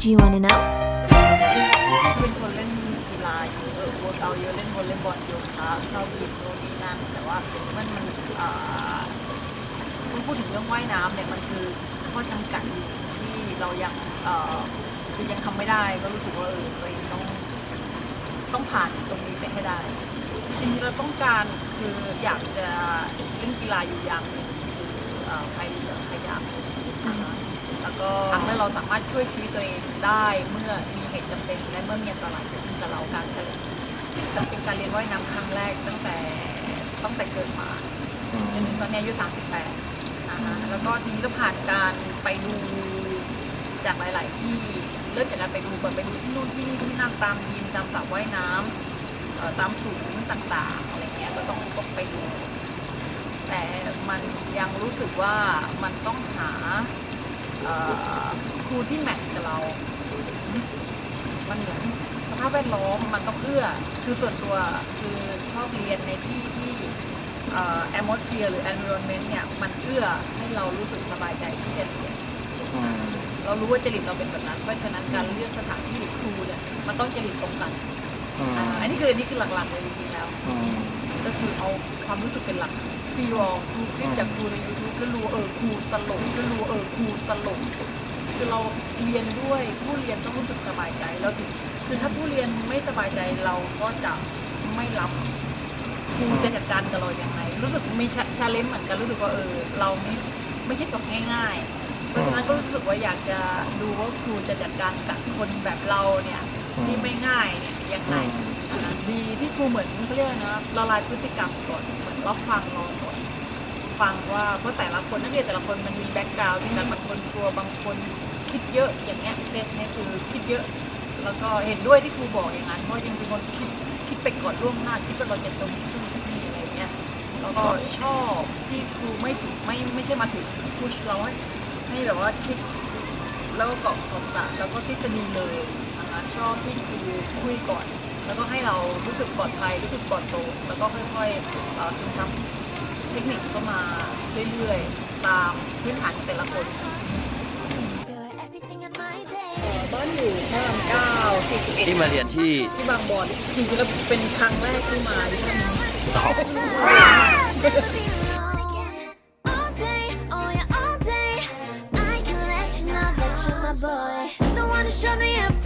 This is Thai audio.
Do you want to know? เป็นคนเล่นกีฬาอยู่เออโวลเอาเยอะเล่นวอลเลย์บอลโยคะเข้ายิมโน่นนี่นั่นแต่ว่ามันมันอ่าเมื่อพูดถึงเรื่องว่ายน้ำเนี่ยมันคือข้อจำกัดที่เรายังเอ่อคือยังทำไม่ได้ก็รู้สึกว่าเออตัวเองต้องต้องผ่านตรงนี้ไปให้ได้ จริงๆเราต้องการคืออยากจะเล่นกีฬาอยู่อย่างหนึ่งคือเอ่อพายเเราสามารถช่วยชีวิตตัวเองได้เมื่อมีเหตุจำเป็นและเมื่อมีอันตรายเกิดขึ้นกับเราการเกิดเป็นการเรียนว่ายน้ำครั้งแรกตั้งแต่ตั้งแต่เกิดมาจนถึงตอนนี้อายุ38นะคะแล้วก็ทีนี้ก็ผ่านการไปดูจากหลาย ๆ ที่เริ่มจากการไปดูก่อนไปดูที่นู่นที่นี่ที่นั่นตามยิมตามสระว่ายน้ำเอ่อตามศูนย์ต่างๆอะไรเงี้ยก็ต้องต้องไปดู แต่มันยังรู้สึกว่ามันต้องหา รูที่แมทช์กับเรา มันเหมือนสภาพแวดล้อมมันต้องเอื้อ คือส่วนตัวคือชอบเรียนในที่ที่เอ่อ atmosphere หรือ environment เนี่ย มันเอื้อให้เรารู้สึกสบายใจที่จะเรียนเรารู้ว่าจริตเราเป็นแบบนั้น เพราะฉะนั้นการเลือกสถานที่หรือครูเนี่ยมันต้องจริตตรงกันอ่าอันนี้คืออันนี้คือหลักๆเลยจริงๆแล้ว ก็คือเอาความรู้สึกเป็นหลักฟีลองดูคลิปจากครูในยูทูบแล้วรู้ว่าเออครูตลกแล้วรู้ว่าเออครูตลก คือเราเรียนด้วยผู้เรียนต้องรู้สึกสบายใจเราถึงคือถ้าผู้เรียนไม่สบายใจเราก็จะไม่รับครูจะจัดการกับเราอย่างไรรู้สึกมีชาเลนจ์เหมือนกันรู้สึกว่าเออเราไม่ไม่ใช่สอบง่ายๆ เพราะฉะนั้นก็รู้สึกว่าอยากจะดูว่าครูจะจัดการกับคนแบบเราเนี่ยที่ไม่ง่ายเนี่ยยังไงดีที่ครูเหมือนเขาเรียกอะไรนะละลายพฤติกรรมก่อนเหมือนรับฟังเราก่อน ฟังว่าเพราะแต่ละคนนักเรียนแต่ละคนมันมีแบ็กกราวด์ที่กันบางคนกลัวบางคนคิดเยอะอย่างเงี้ยเคสเนี้ยคือคิดเยอะ แล้วก็เห็นด้วยที่ครูบอกอย่างนั้นเพราะยังเป็นคนคิดคิดไปก่อนล่วงหน้าคิดว่าเราจะตรงนี้ตรงนี้อะไรเงี้ยแล้วก็ชอบที่ครูไม่ถึงไม่ไม่ใช่มาถึงพุชเราให้ให้แบบว่าคิดแล้วก็กรอกคำตอบแล้วก็ทฤษฎีเลยนะคะชอบที่ครูคุยก่อน แล้วก็ให้เรารู้สึกปลอดภัยรู้สึกปลอดโปร่งแล้วก็ค่อยๆเอ่อซึมซับ เทคนิคเข้ามาเรื่อยๆ ตามพื้นฐานของแต่ละคน Everything in my day. บ้านอยู่พระรามเก้าสี่สิบเอ็ดที่มาเรียนที่ที่บางบอนจริงๆแล้วเป็นครั้งแรกที่มาที่นี่ต่อ Feeling on again. All day, oh yeah, all day. I can let you know that you're my boy. The one who showed me up